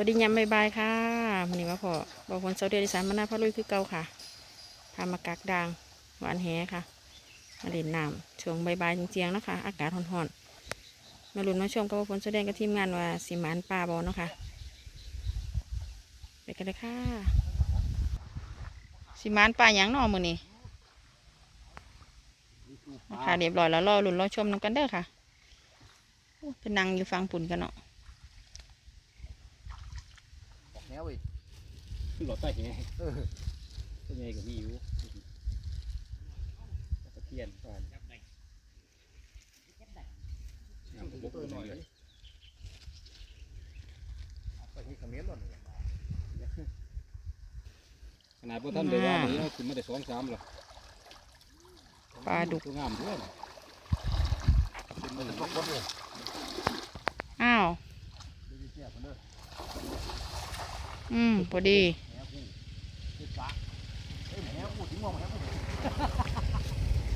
วัสดียามบายๆค่ะวันนี้มาพอบอกคนเสาเดียดิสานมาหน้าพระลุยคือเก่าค่ะพามากักดางหวานแหค่ะมาเล่นน้ำช่วงบายๆจริงๆนะคะ อากาศร้อนๆมาลุ้นมาชมกับว่าฝนแสดงกับทีมงานว่าสิหมานปลาบอเนาะค่ะไปกันเลยค่ะสิหมานปลาหยังนอมือนี่ค่ะเรียบร้อยแล้วรอลุ้นรอชมน้ำกันเด้อค่ะเป็นนางอยู่ฟังปุ่นกันเนาะ ออก แนวเว้ยคือหลอดใต้แหเออตัวใหญ่ก็มีอยู่ตะเพียนก่อนน้ำบกหน่อยเลยไปที่เขมิ้นหล่นเลยขนาดพวกท่านเลยว่าเดี๋ยวขึ้นมาได้สองสามหรอปลาดุกตัวงามด้วยเป็นมือพวกคนเลยอ้าว อืม พอดีงมองแหนคู่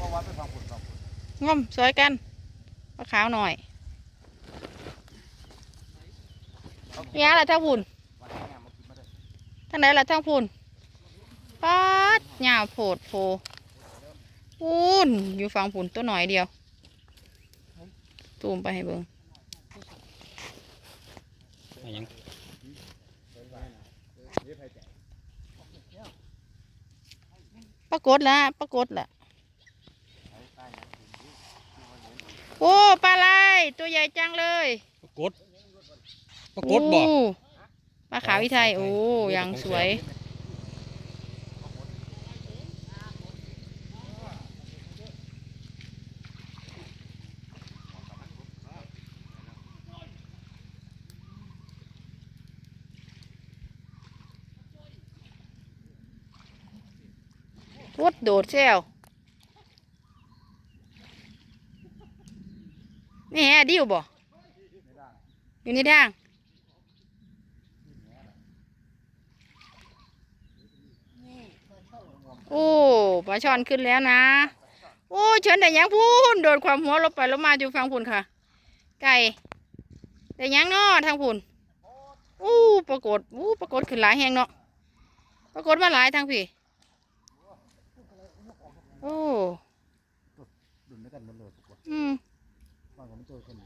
ว่าวัดไปฟังผลฟังผลงอมสวยกันปลาขาวหน่อยเนี่ยอะไรทั้งพุ่นวัดแหนมานได้ทั้งไหนละทั้งพุ่นปัดหญ้าโผดโพปูนอยู่ฝั่งพุ่นตัวหน่อยเดียวตูมไปให้เบิ่ง อะไรยัง ปรากฏละปรากฏละโอ้ปลาไหลตัวใหญ่จังเลยปรากฏปรากฏบ่โอ้ปลาขาวอีไทยโอ้ยังสวย พุดโดดเซลนี่แฮดิวบ่อยู่ในด่างโอ้ปลาช่อนขึ้นแล้วนะ โอ้เชิญแต่ยังพูนโดดความหัวลบไปลบมาอยู่ฟังพุ่นค่ะ ไก่แต่ยังนาะทางพุ่นอู้ปรากฏอู้ปรากฏขึ้นหลายแหงเนาะปรากฏมาหลายทางพี่ โอ้ดุนด้วยกันหมดเลยทุกคนอืมฟังของมันเจอคนไหน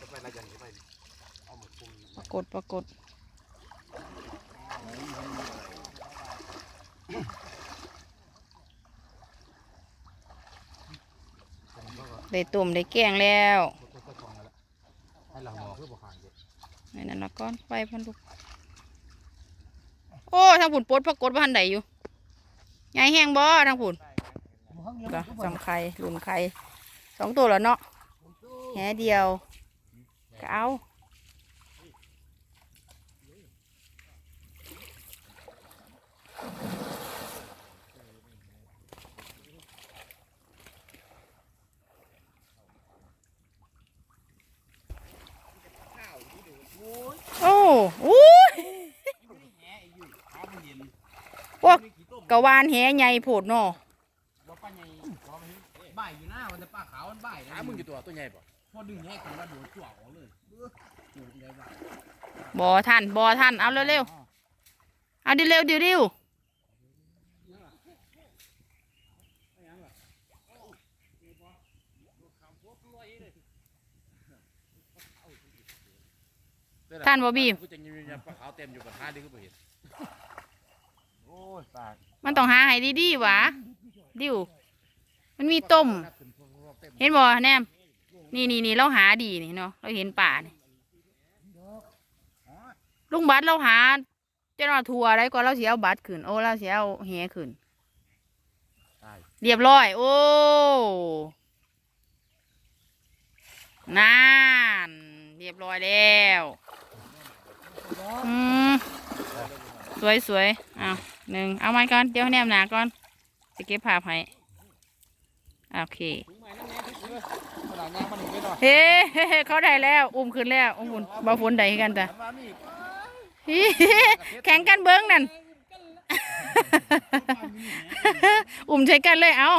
จะไปอะไรอย่างนี้ไปเอาหมดคุมปรากฏปรากฏได้ตุ่มได้แกงแล้วก็ก็ทองแล้วให้เราหมอเพื่อบอกหางเยอะไหนนั่นละก้อนไปพันลูกโอ้ทางผุนปลดปรากฏว่าทันใดอยู่ ใหญ่แห้งบ่ทางผุนก็สำไข่หลุนไข่สองตัวแล้วเนาะแหเดียวก็เอาโอ้โอ้ยพว กกะวานแหใหญ่โผดเนาะบ่ายอยู่หน้ามันจะป้าขาวมันบ่ายหามึงกี่ตัวตัวใหญ่ป่ะพอดึงแยกกันมาโดนจ่วออกเลยเออโดนใหญ่บ่ายบ่ทันบ่ทันเอาเร็วๆเอาดิเร็วดิดิวท่านบ่บีมกูจะยืนยันปลาขาวเต็มอยู่กับท่าดิก็ไม่เห็นโอ้ยปาก มันต้องหาให้ดีๆหวะดิวมันมีต้ม เห็นบ่แนมนี่นี่นี่เราหาดีนี่เนาะเราเห็นป่านี่ลุงบัตรเราหาเจ้าหน้าทัวร์อะไรก็เราเสียเอาบัตรขึ้นโอ้เราเสียเอาแหขึ้นเรียบร้อย โอ้นานเรียบร้อยแล้วอืมสวยสวยๆเอา หนึ่งเอาไม้ก่อนเดี๋ยวให้แนมหนาก่อนจะเก็บภาพให้โอเคขนาดนี้มันถึงไม่หน่อยเฮ้เขาได้แล้วอุ้มขึ้นแล้วอุ้มหุ่นบ่ฝนได้กันจ้ะมันมานี่ฮิแข่งกันเบิ้งนั่นอุ้มใช้กันเลยเอา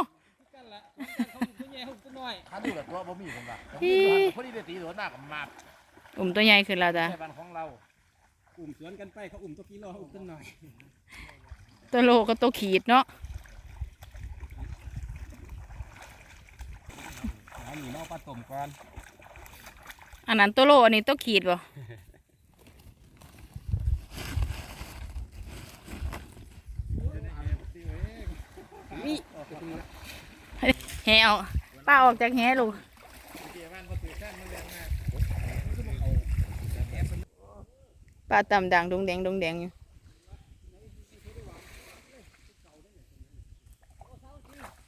กันละเขาตัวใหญ่ตัวน้อยถ้าดูแบบตัวบ่มีผมละอีพอดีเดตีตัวหน้ากับมาอุ้มตัวใหญ่ขึ้นแล้วจ้ะใช่บ้านของเราอุ้มสวนกันไปเขาอุ้มตัวกิโลเขาอุ้มต้นหน่อย ตัวโลก็ตัวขีดเนาะน้ำหนีนอกปลาต้มก่อนอันนั้นตัวโลอันนี้ตัวขีดบ่นี่แหเอาป้าออกจากแหลูกป้าตำดังดงแดงดงแดงอยู่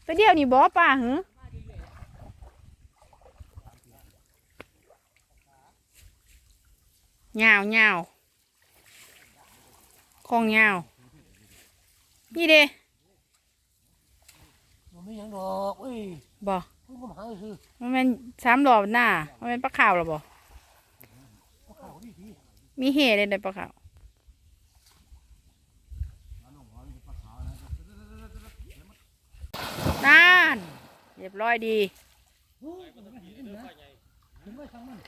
ไปเดียวนี่บ่ป้าหือเหงาเหงาคองเหงานี่เด้มันไม่ยังดอกเอ้ยบ่เพิ่งมาหาคือมันเป็นสามรอบหน้ามันเป็นปลาขาวหรอบ่พวกเขาดีดีมีเหเลยในปลาขาว นั่นเรียบร้อยดีนไม่เห็นนะมันมัน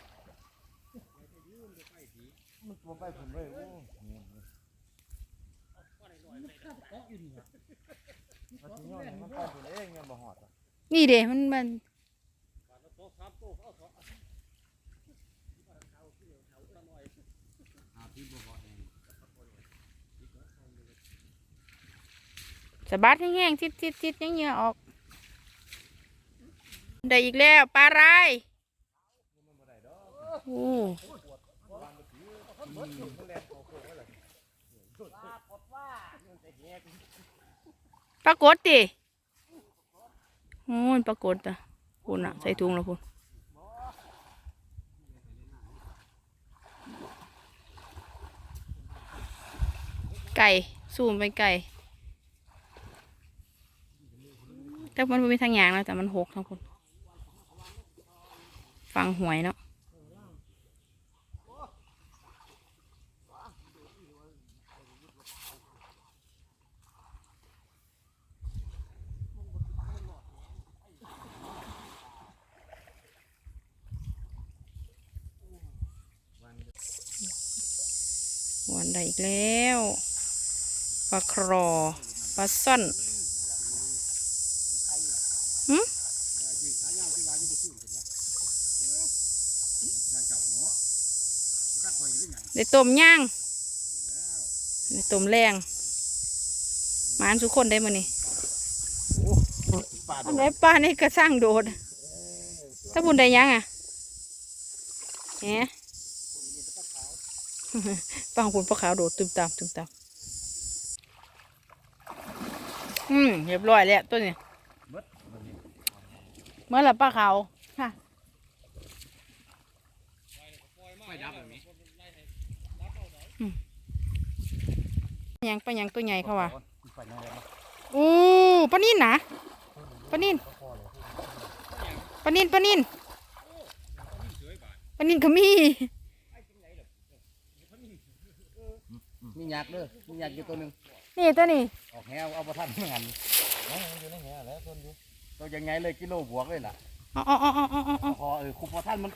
อาเกาะอยู่นี่อะมันถึงยอเองเงินบ่หอดอะ นี่เด้มันมัน สะบัดแห้งๆทิดๆๆยังเหงื่อออก ได้อีกแล้วปลาไรโอ้ปรากฏดิโอ้ยปรากฏอะคุณอะ ใส่ถุงแล้วคุณไก่ซูมไปไก่ แต่มันไม่มีทางยางแล้วแต่มันหกทั้งคนฟังหวยเนาะวันได้อีกแล้วปลาครอปลาซ่อนหึ ได้ต้มย่างได้ต้มแรงหมานทุกคนได้มานี่ปลาอันไหนปลานี่ก็สร้างโดดถ้าบุญได้ยังอะแหมปลาของคุณปลาขาวโดดตุ้มตามตุ้มตามอืมเรียบร้อยแล้วตัวนี้เมื่อไหร่ปลาขาวค่ะ ไม่ดับแบบนี้ ยังปลายังตัวใหญ่เขาว่ะไปยังไงมาอู้ปลานิ่นนะปลานิ่นปลานิ่นปลานิ่นปลานิ่นก็มีมีหยักเด้อมีหยักอยู่ตัวหนึงนี่ตัวนี้ออกแหวเอาบ่ทันเหมือนกันอยู่ในแหแล้วต้นอยู่ตัวยังไงเลยกิโลบวกเลยล่ะอ๋ออ๋ออ๋ออ๋ออ๋อพอเออคุมพอท่านมัน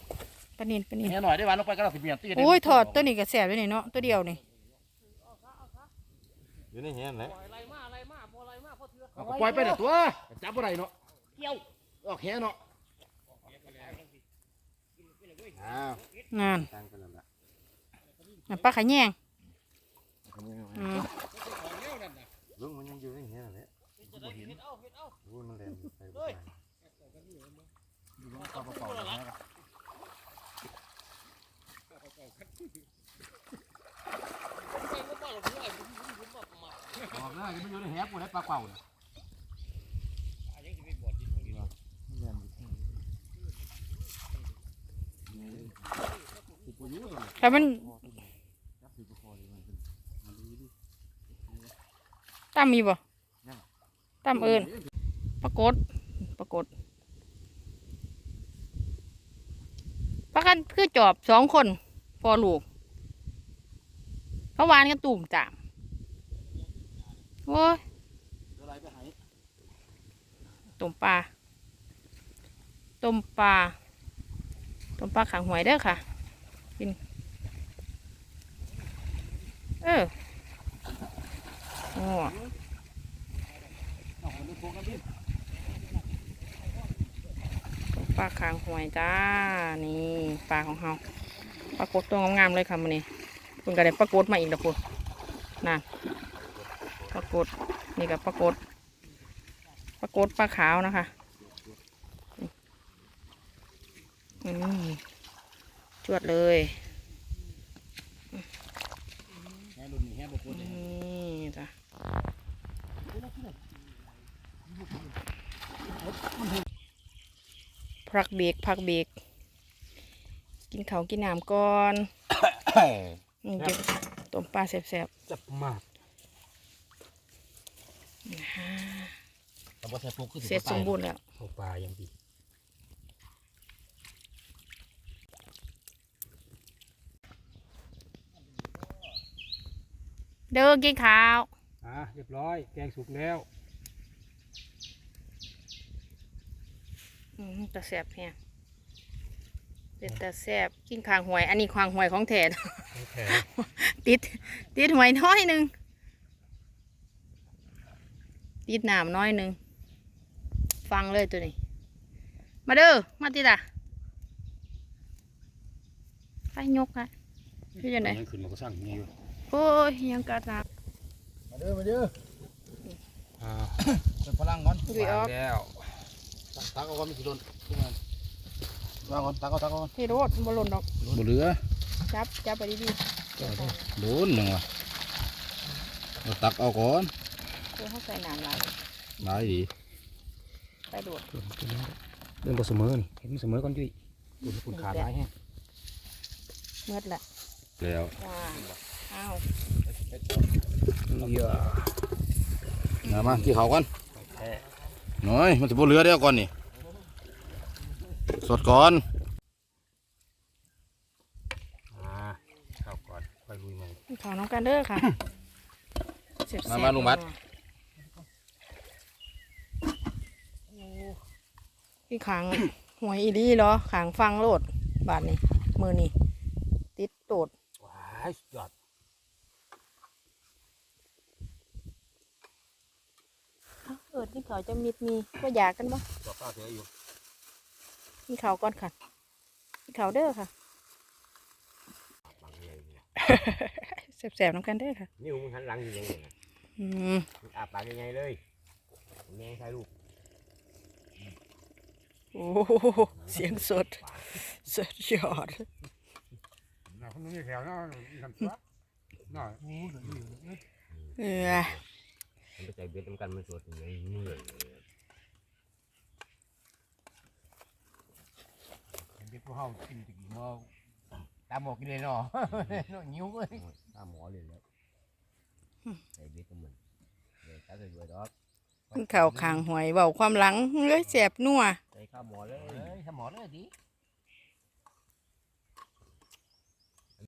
ปลานิ่นปลานิ่นแหหน่อยได้บ้านลงไปก็เราสิเมียนตีโอ้ยถอดตัวนี้ก็แสบด้วยนี่เนาะตัวเดียวนี่ อยู่ในแหนั่นแหละอะไรมาอะไรมาพออะไรมาพอเถื่อเอาก็ปล่อยไปเด้อตัวจับบ่ได้เนาะเกี่ยวออกแหเนาะอ้าวงานตั้งไปแล้วล่ะน่ะปลาขะแยงอืมลุงมันยังอยู่ในแหนั่นแหละบ่เห็นเฮ็ดเอาเฮ็ดเอาโอ้ยมันแรงไปบ่ได้อยู่ลงกระเป๋าแล้ว นะออกนะยังไม่อยู่ในแหปูได้ปลาเป่าน่ะแต่มันตั้มมีบ่ตั้มเอิญปรากฏปรากฏปลากันคือจอบสองคนพอลูกเขาวานกันตุ่มจาม โอ้ยอะไรไปหายต้มปลาต้มปลาต้มปลาขังหวยเด้อค่ะ กิน เออโอ้เอาคนดูโฟกันพี่ปลาคางหวยจ้า นี่ปลาของเฮาปลากดตัวงามๆเลยค่ะมันนี่เพิ่งก็ได้ปลากดมาอีกแล้วพุ่นนั่น ปลากดนี่กับปลากดปลากดปลาขาวนะคะอืมจวดเลยแห่รุ่นนี้แห่บุกคนนี่จ้ะพักเบรกพักเบรกกินเขาวกินน้ำก่อนอืมเก็บต้มปลาแซ่บจับมาก แต่ว่าแทบพวกคือๆเสร็จสมบูรณ์แล้วเข้าปลาอย่างดีเด้อกินข้าวอะเรียบร้อย แกงสุกแล้วอืมแต่แซ่บแฮะเป็นแต่แซ่บกินข้างหวย อันนี้ข้างหวยของแท้โอเคติด ติดหวยน้อยหนึ่ง ติดน้ำน้อยหนึ่ง ฟังเลยตัวนี้ มาเด้อ มาติดอะไปยกค่ะอยู่จังไดยังขึ้นมาก็สร้างนี่อยู่โอ้ยยังกัดน้มาเด้อ มาเด้ออ่าเป็นพลังก่อนำดุยออกแล้วตักเอาก่อนไม่สิโดนวางก่อนตักเอาตักเอาก่อนที่รถบอลลนดอกบ่เหลือจับจับไปดีโดนหนึ่งว่ะเราตักเอาก่อน ๆเพื่อเขาใส่น้ำลายได้ดีไปโดดเรื่องบ่เสมอนี่เห็นมันเสมอก่อนจุ้ยคุณคุณขาดร้ายแฮะเมื่อละแล้วว้าอ้าวเยอะมามากี่เขาก่อนหน่อยมันจะบ่เหลือเดียวก่อนนี่สดก่อนอ่าเข้าก่อนค่อยลุยใหม่ขาวน้องกันเด้อค่ะเสียบๆมามาลุงบัด พี่ขังหวยอีดีเหรอขังฟังโลดบาทนี่มือนี่ติดโดดว้ายสุดยอดเอ้าเอิดที่เขาจะมิดมีก็อยากกันบ่ตัวป้าเสียอยู่มีเขาก่อนค่ะมีเขาเด้อค่ะแสบๆน้ำกันเด้อค่ะ นิ้วมึงหันหลังอยู่ยังไงนะอืมมึงอาปากยังไงเลยมึงแย่งใครลูก โอ้โหเสียงสดสุดยอดน่าคนนี้แถวน่าทำตัวน่าเออมันไปใจเบ็ดน้ำกันมันสดอย่างนี้เหนื่อยเลยเด็กพวกเขากินตะกี้มาตามหมอกกินเลยเนาะเนาะหิวเลยตามหมอเลยแล้วใจเบ็ดก็เหมือนเดี๋ยวตาจะอยู่ดอก มันเข่าขางหวยเบาความหลังเลยแสบนัวใจข้าวหมอเลยเอ้ยทำหมอเลยดิ